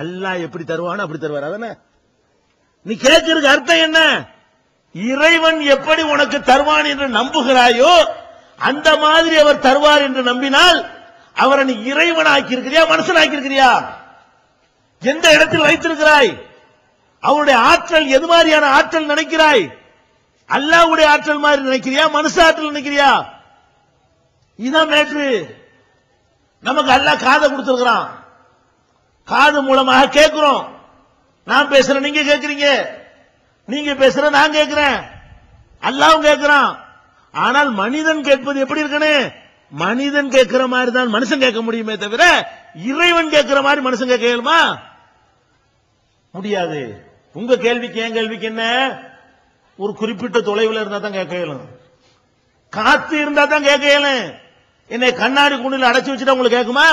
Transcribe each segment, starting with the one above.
அல்லாஹ் எப்படி தருவானோ அப்படி தருவார். அதானே நீ கேட்கறதுக்கு அர்த்தம் என்ன? இறைவன் எப்படி உனக்கு தருவான் என்று நம்புகிறாயோ அந்த மாதிரி அவர் தருவார் என்று நம்பினால் அவரை நீ இறைவன் ஆக்கியிருக்கிறியா மனுஷன் ஆக்கியிருக்கிறியா எந்த இடத்தில் வைத்திருக்கிறாய்? அவருடைய ஆற்றல் எது மாதிரியான ஆற்றல் நினைக்கிறாய்? அல்லாவுடைய ஆற்றல் மாதிரி நினைக்கிறியா மனுஷ ஆற்றல் நினைக்கிறியா? இதான் மேட்ரு நமக்கு அல்லாஹ் காதை கொடுத்திருக்கிறான். காது மூலமாக கேட்கிறோம். நான் பேசுறேன் நீங்க கேட்கறீங்க நீங்க பேசுற நான் கேட்கிறேன் அல்லாவும் கேட்கிறான் ஆனால் மனிதன் கேட்பது எப்படி இருக்கணும் மனிதன் கேட்கிற மாதிரி தான் மனுஷன் கேட்க முடியுமே தவிர இறைவன் கேட்கிற மாதிரி மனுஷன் கேட்க இயலுமா? முடியாது. உங்க கேள்விக்கு என் கேள்விக்கு என்ன? ஒரு குறிப்பிட்ட தொலைவில் இருந்தா தான் கேட்க இயலும். காத்து இருந்தா தான் கேட்க இயலும். என்னை கண்ணாடி குண்டில் அடைச்சு வச்சுட்டா உங்களுக்கு கேட்குமா?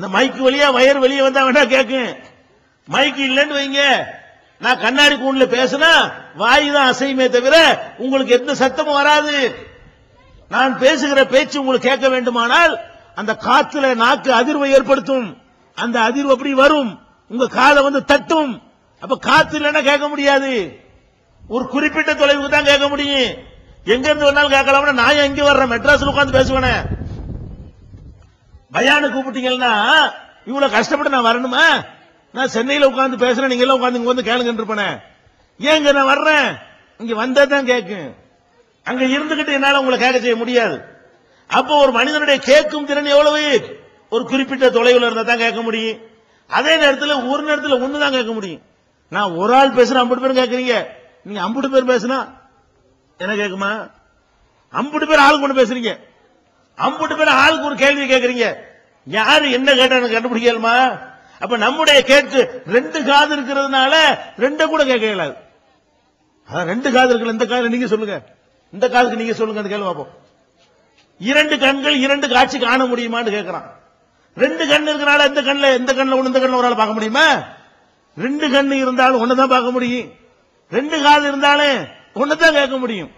இந்த மைக்கு வழியா வயர் வெளியே வந்தா வேணா கேட்கும் மைக்கு இல்லைன்னு வைங்க. நான் கண்ணாடி கூண்டுல பேசினா வாய் தான் அசையுமே தவிர உங்களுக்கு எந்த சத்தமும் வராது. நான் பேசுகிற பேச்சு உங்களுக்கு கேட்க வேண்டுமானால் அந்த காத்துல நாக்கு அதிர்வை ஏற்படுத்தும். அந்த அதிர்வு அப்படி வரும். உங்க காதை வந்து தட்டும். அப்ப காத்து இல்லைன்னா கேட்க முடியாது. ஒரு குறிப்பிட்ட தொலைவுக்கு தான் கேட்க முடியும். எங்க இருந்து வேணாலும் கேட்கலாம்னா நான் எங்க வர்றேன்? மெட்ராஸ்ல உட்காந்து பேசுவேனே. பயானு கூப்பிட்டீங்கன்னா இவ்வளவு கஷ்டப்பட்டு நான் வரணுமா? நான் சென்னையில உட்காந்து பேசுறேன் நீங்க எல்லாம் உட்காந்து இங்க வந்து கேளுங்கன்னு இருப்பேன். ஏங்க நான் வர்றேன்? இங்க வந்தா தான் கேட்கும். அங்க இருந்துகிட்டு என்னால உங்களை கேட்க செய்ய முடியாது. அப்போ ஒரு மனிதனுடைய கேட்கும் திறன் எவ்வளவு? ஒரு குறிப்பிட்ட தொலைவில் இருந்தா தான் கேட்க முடியும். அதே நேரத்தில் ஒரு நேரத்தில் ஒன்று தான் கேட்க முடியும். நான் ஒரு ஆள் பேசுறேன் ஐம்பது பேரும் கேட்கறீங்க. நீங்க ஐம்பது பேர் பேசுனா என்ன கேட்குமா? ஐம்பது பேர் ஆளுக்கு கொண்டு பேசுறீங்க. அம்புட்டு பேர் ஆளுக்கு ஒரு கேள்வி கேட்கறீங்க யாரு என்ன கேட்டான்னு கண்டுபிடிக்கலுமா அப்ப நம்முடைய கேட்டு ரெண்டு காது இருக்கிறதுனால ரெண்ட கூட கேட்க இயலாது. ரெண்டு காது இருக்குல்ல இந்த காதுல நீங்க சொல்லுங்க. இந்த காதுக்கு நீங்க சொல்லுங்க அந்த கேள்வி பார்ப்போம். இரண்டு கண்கள் இரண்டு காட்சி காண முடியுமான்னு கேட்கிறான் ரெண்டு கண் இருக்கிறனால இந்த கண்ணில் இந்த கண்ணில் ஒன்று இந்த கண்ணில் ஒரு ஆள் பார்க்க முடியுமா? ரெண்டு கண்ணு இருந்தாலும் ஒண்ணுதான் பார்க்க முடியும். ரெண்டு காது இருந்தாலும் தான் கேட்க முடியும்.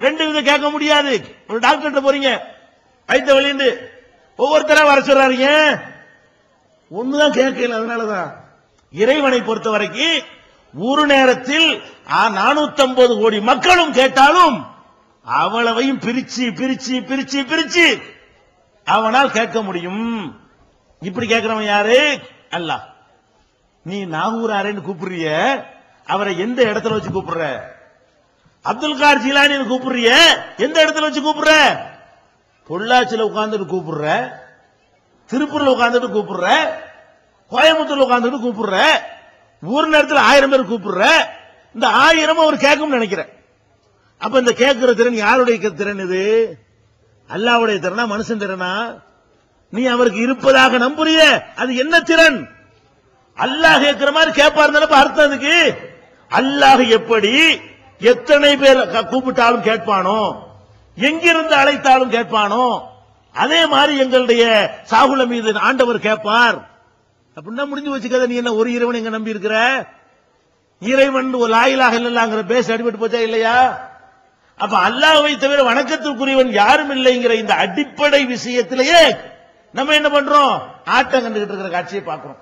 ரெண்டு இதை கேட்க முடியாது. ஒரு டாக்டர்கிட்ட போறீங்க வைத்த வழிந்து. ஒவ்வொருத்தரா வர சொல்றாருங்க. ஒண்ணுதான் கேட்கல அதனாலதான். இறைவனை பொறுத்த வரைக்கும் ஒரு நேரத்தில் நானூத்தி ஐம்பது கோடி மக்களும் கேட்டாலும் அவ்வளவையும் பிரிச்சு பிரிச்சு பிரிச்சு பிரிச்சு அவனால் கேட்க முடியும். இப்படி கேட்கிறவன் யாரு? அல்ல. நீ நாகூராரேன்னு கூப்பிடுறிய அவரை எந்த இடத்துல வச்சு கூப்பிடுற? அப்துல் கார் ஜிலானின்னு கூப்பிடுறிய எந்த இடத்துல வச்சு கூப்பிடுற? பொள்ளாச்சியில் உட்காந்துட்டு கூப்பிடுற திருப்பூர்ல உட்காந்துட்டு கூப்பிடுற கோயம்புத்தூர்ல உட்காந்துட்டு கூப்பிடுற ஒரு நேரத்தில் ஆயிரம் பேர் கூப்பிடுற இந்த ஆயிரமும் அவர் கேட்கும் நினைக்கிறேன். அப்ப இந்த கேட்கிற திறன் யாருடைய திறன் இது? அல்லாவுடைய திறனா மனுஷன் திறனா? நீ அவருக்கு இருப்பதாக நம்புறிய அது என்ன திறன்? அல்லாஹ் கேட்கிற மாதிரி கேட்பாரு அர்த்தம் அதுக்கு. அல்லாஹ் எப்படி எத்தனை பேர் க- கூப்பிட்டாலும் கேட்பானோ? எங்கிருந்து அழைத்தாலும் கேட்பானோ? அதே மாதிரி எங்களுடைய சாகுல மீது ஆண்டவர் கேட்பார். அப்படின்னா முடிஞ்சு வச்சுக்காத நீ என்ன ஒரு இறைவன் எங்க நம்பி இருக்கிற? இறைவன் ஒரு லாயிலாக இல்லைங்கிற பேச அடிபட்டு போச்சா இல்லையா? அப்ப அல்லாவை தவிர வணக்கத்திற்குரியவன் யாரும் இல்லைங்கிற இந்த அடிப்படை விஷயத்திலேயே நம்ம என்ன பண்றோம்? ஆட்டம் கண்டுகிட்டு இருக்கிற காட்சியை பார்க்கிறோம்.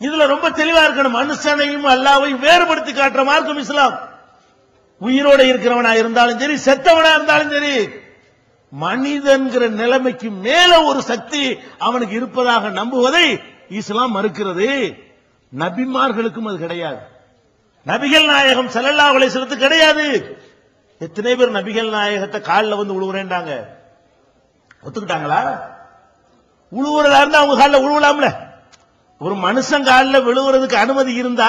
இதுல ரொம்ப தெளிவா இருக்கணும். மனுஷனையும் அல்லாவையும் வேறுபடுத்தி காட்டுற மார்க்கம் இஸ்லாம். உயிரோட இருக்கிறவனா இருந்தாலும் சரி செத்தவனா இருந்தாலும் சரி மனிதன்கிற நிலைமைக்கு மேல ஒரு சக்தி அவனுக்கு இருப்பதாக நம்புவதை இஸ்லாம் மறுக்கிறது. நபிமார்களுக்கும் அது கிடையாது. நபிகள் நாயகம் ஸல்லல்லாஹு அலைஹி செலுத்து கிடையாது. எத்தனை பேர் நபிகள் நாயகத்தை காலில் வந்து உழுவுறேன்டாங்க ஒத்துக்கிட்டாங்களா? உழுவுறதா இருந்தா அவங்க காலில் உழுவலாம்ல. ஒரு மனுஷன் காலில் விழுவுறதுக்கு அனுமதி இருந்தா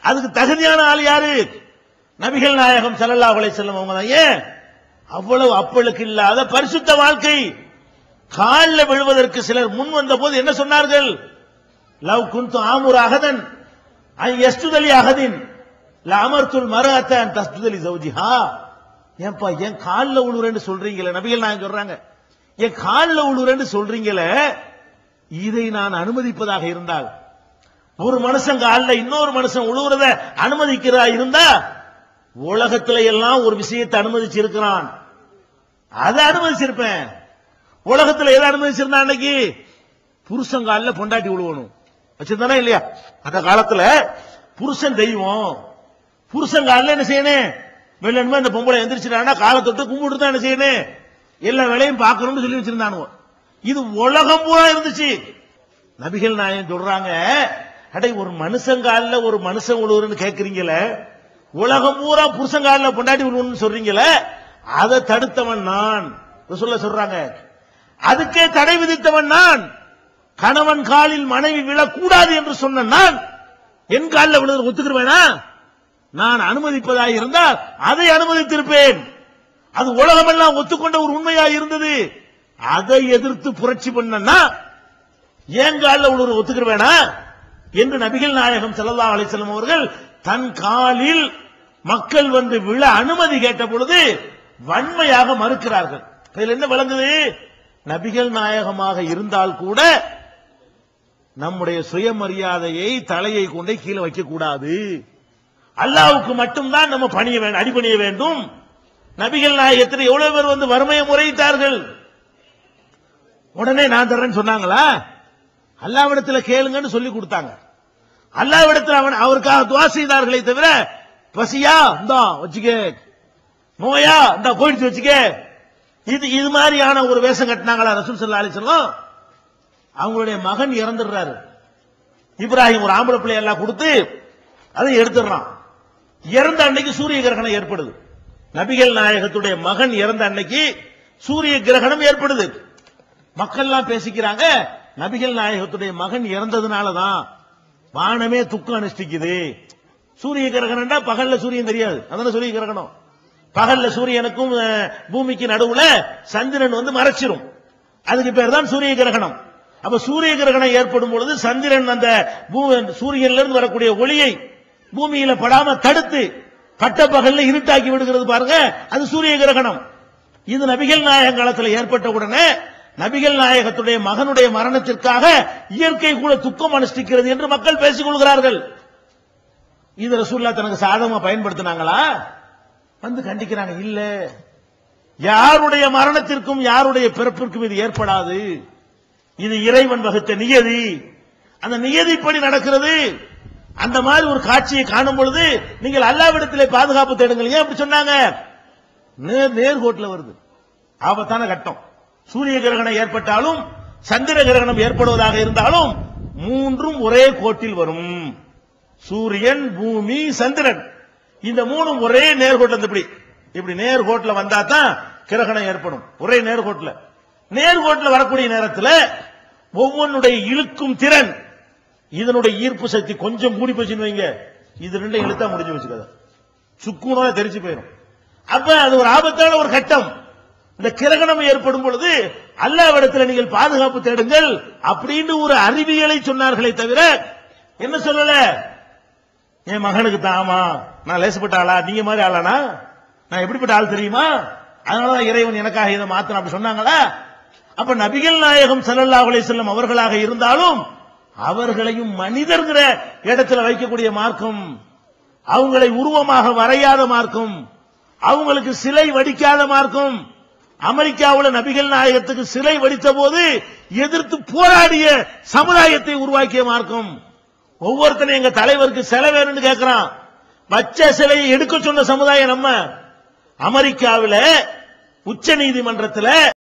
அதுக்கு தகுதியான ஆள் யாரு? நபிகள் நாயகம் ஸல்லல்லாஹு அலைஹி செல்லும் அவங்க தான் ஏன்? அவ்வளவு அப்பளுக்கு இல்லாத பரிசுத்த வாழ்க்கை. காலில் விழுவதற்கு சிலர் முன் வந்த போது என்ன சொன்னார்கள்? லவ் குந்து ஆமுர் அகதன் ஐ எஸ்துதலி அகதின் அமர்த்துல் மரஅத்தன் தஸ்துதலி சௌஜிஹா. ஏன்பா என் காலில் உழுவுறேன்னு சொல்றீங்களே? நபிகள் நாயகம் சொல்றாங்க. என் காலில் உழுவுறேன்னு சொல்றீங்களே? இதை நான் அனுமதிப்பதாக இருந்தால் ஒரு மனுஷன் காலில் இன்னொரு மனுஷன் உழுவுறத அனுமதிக்கிறதா இருந்தா உலகத்துல எல்லாம் ஒரு விஷயத்தை அனுமதிச்சிருக்கிறான். அதை அனுமதிச்சிருப்பேன். உலகத்துல எதை அனுமதிச்சிருந்தா அன்னைக்கு? புருஷன் பொண்டாட்டி விழுவணும் வச்சிருந்தானா இல்லையா? அந்த காலத்துல புருஷன் தெய்வம். புருஷன் என்ன செய்யணும்? வெள்ளன்மா இந்த பொம்பளை எந்திரிச்சிட்டானா காலை தொட்டு கும்பிட்டு தான் என்ன செய்யணும்? எல்லா வேலையும் பார்க்கணும்னு சொல்லி வச்சிருந்தானுவோ. இது உலகம் பூரா இருந்துச்சு. நபிகள் நாயன் சொல்றாங்க அடே ஒரு மனுஷன் ஒரு மனுஷன் உழுவுறன்னு கேட்கறீங்களே உலகம் பூரா புருஷன் காலில் பொண்டாட்டி விடுவோம்னு சொல்றீங்களே அதை தடுத்தவன் நான். சொல்ல சொல்றாங்க. அதுக்கே தடை விதித்தவன் நான். கணவன் காலில் மனைவி விழக்கூடாது என்று சொன்ன நான் என் காலில் விழுந்து ஒத்துக்கிறவேனா நான் அனுமதிப்பதாக இருந்தால் அதை அனுமதித்திருப்பேன். அது உலகமெல்லாம் ஒத்துக்கொண்ட ஒரு உண்மையா இருந்தது. அதை எதிர்த்து புரட்சி பண்ணனா ஏன் காலில் விழுந்து ஒத்துக்கிறவேனா என்று நபிகள் நாயகம் ஸல்லல்லாஹு அலைஹி அவர்கள் தன் காலில் மக்கள் வந்து விழ அனுமதி கேட்ட பொழுது வன்மையாக மறுக்கிறார்கள். இதில் என்ன விளங்குது? நபிகள் நாயகமாக இருந்தால் கூட நம்முடைய சுயமரியாதையை தலையை கொண்டே கீழே வைக்கக்கூடாது. அல்லாவுக்கு மட்டும்தான் நம்ம பணிய வேண்டும் அடிபணிய வேண்டும். நபிகள் நாயகத்தில் எவ்வளவு பேர் வந்து வறுமையை முறையிட்டார்கள்? உடனே நான் தர்றேன்னு சொன்னாங்களா? அல்லாவிடத்தில் கேளுங்கன்னு சொல்லி கொடுத்தாங்க. அல்லாவிடத்தில் அவன் அவருக்காக துவா செய்தார்களே தவிர பசியா? இந்தா வச்சுக்க. நோயா? இந்தா போயிடுச்சு வச்சுக்க. இது இது மாதிரியான ஒரு வேஷம் கட்டினாங்களா ரசூல் சல்லா அலிசல்லாம் அவங்களுடைய மகன் இறந்துடுறாரு. இப்ராஹிம் ஒரு ஆம்பளை பிள்ளை எல்லாம் கொடுத்து அதை எடுத்துடுறான். இறந்த அன்னைக்கு சூரிய கிரகணம் ஏற்படுது. நபிகள் நாயகத்துடைய மகன் இறந்த அன்னைக்கு சூரிய கிரகணம் ஏற்படுது. மக்கள்லாம் பேசிக்கிறாங்க நபிகள் நாயகத்துடைய மகன் இறந்ததுனாலதான் வானமே துக்கம் அனுஷ்டிக்குது. சூரிய கிரகணம்டா பகல்ல சூரியன் தெரியாது. அதான சூரிய கிரகணம்? பகல்ல சூரியனுக்கும் பூமிக்கு நடுவுல சந்திரன் வந்து மறைச்சிரும். அதுக்கு பேர் தான் சூரிய கிரகணம். அப்ப சூரிய கிரகணம் ஏற்படும் பொழுது சந்திரன் அந்த சூரியன்ல இருந்து வரக்கூடிய ஒளியை பூமியில படாம தடுத்து பட்ட பகல்ல இருட்டாக்கி விடுகிறது பாருங்க அது சூரிய கிரகணம். இது நபிகள் நாயகம் காலத்தில் ஏற்பட்ட உடனே நபிகள் நாயகத்துடைய மகனுடைய மரணத்திற்காக இயற்கை கூட துக்கம் அனுஷ்டிக்கிறது என்று மக்கள் பேசிக் கொள்கிறார்கள். இது ரசூல்லா தனக்கு சாதகமா பயன்படுத்தினாங்களா? வந்து கண்டிக்கிறாங்க இல்ல யாருடைய மரணத்திற்கும் யாருடைய பிறப்பிற்கும் இது ஏற்படாது. இது இறைவன் வகுத்த நியதி. அந்த நியதிப்படி நடக்கிறது. அந்த மாதிரி ஒரு காட்சியை காணும் பொழுது நீங்கள் அல்லாவிடத்திலே பாதுகாப்பு தேடுங்கள். ஏன் அப்படி சொன்னாங்க? நேர் நேர்கோட்டில் வருது. ஆபத்தான கட்டம். சூரிய கிரகணம் ஏற்பட்டாலும் சந்திர கிரகணம் ஏற்படுவதாக இருந்தாலும் மூன்றும் ஒரே கோட்டில் வரும். சூரியன் பூமி சந்திரன். இந்த மூணும் ஒரே நேர்கோட்டில் இப்படி இப்படி நேர்கோட்டில் வந்தா தான் கிரகணம் ஏற்படும். ஒரே நேர்கோட்டில். நேர்கோட்டில் வரக்கூடிய நேரத்தில் ஒவ்வொன்றுடைய இழுக்கும் திறன் இதனுடைய ஈர்ப்பு சக்தி கொஞ்சம் மூடி போச்சுன்னு வைங்க. இது ரெண்டும் இழுத்தா முடிஞ்சு வச்சுக்கத சுக்குனோட தெரிச்சு போயிடும் அப்ப அது ஒரு ஆபத்தான ஒரு கட்டம். இந்த கிரகணம் ஏற்படும் பொழுது அல்லாவிடத்துல நீங்கள் பாதுகாப்பு தேடுங்கள் அப்படின்னு ஒரு அறிவியலை சொன்னார்களே தவிர என்ன சொல்லல? என் மகனுக்கு தான் ஆமா நான் லேசப்பட்ட ஆளா? நீங்க மாதிரி ஆளானா? நான் எப்படிப்பட்ட ஆள் தெரியுமா? அதனாலதான் இறைவன் எனக்காக இதை மாத்தன அப்படி சொன்னாங்களா? அப்ப நபிகள் நாயகம் ஸல்லல்லாஹு அலைஹி வஸல்லம் அவர்களாக இருந்தாலும் அவர்களையும் மனிதர்கிற இடத்துல வைக்கக்கூடிய மார்க்கம் அவங்களை உருவமாக வரையாத மார்க்கம் அவங்களுக்கு சிலை வடிக்காத மார்க்கம் அமெரிக்காவில் நபிகள் நாயகத்துக்கு சிலை வடித்த போது எதிர்த்து போராடிய சமுதாயத்தை உருவாக்கிய மார்க்கம். ஒவ்வொருத்தனும் எங்க தலைவருக்கு சிலை வேணும்னு கேட்கிறான் வச்ச சிலையை எடுக்க சொன்ன சமுதாயம் நம்ம. அமெரிக்காவில் உச்ச நீதிமன்றத்தில்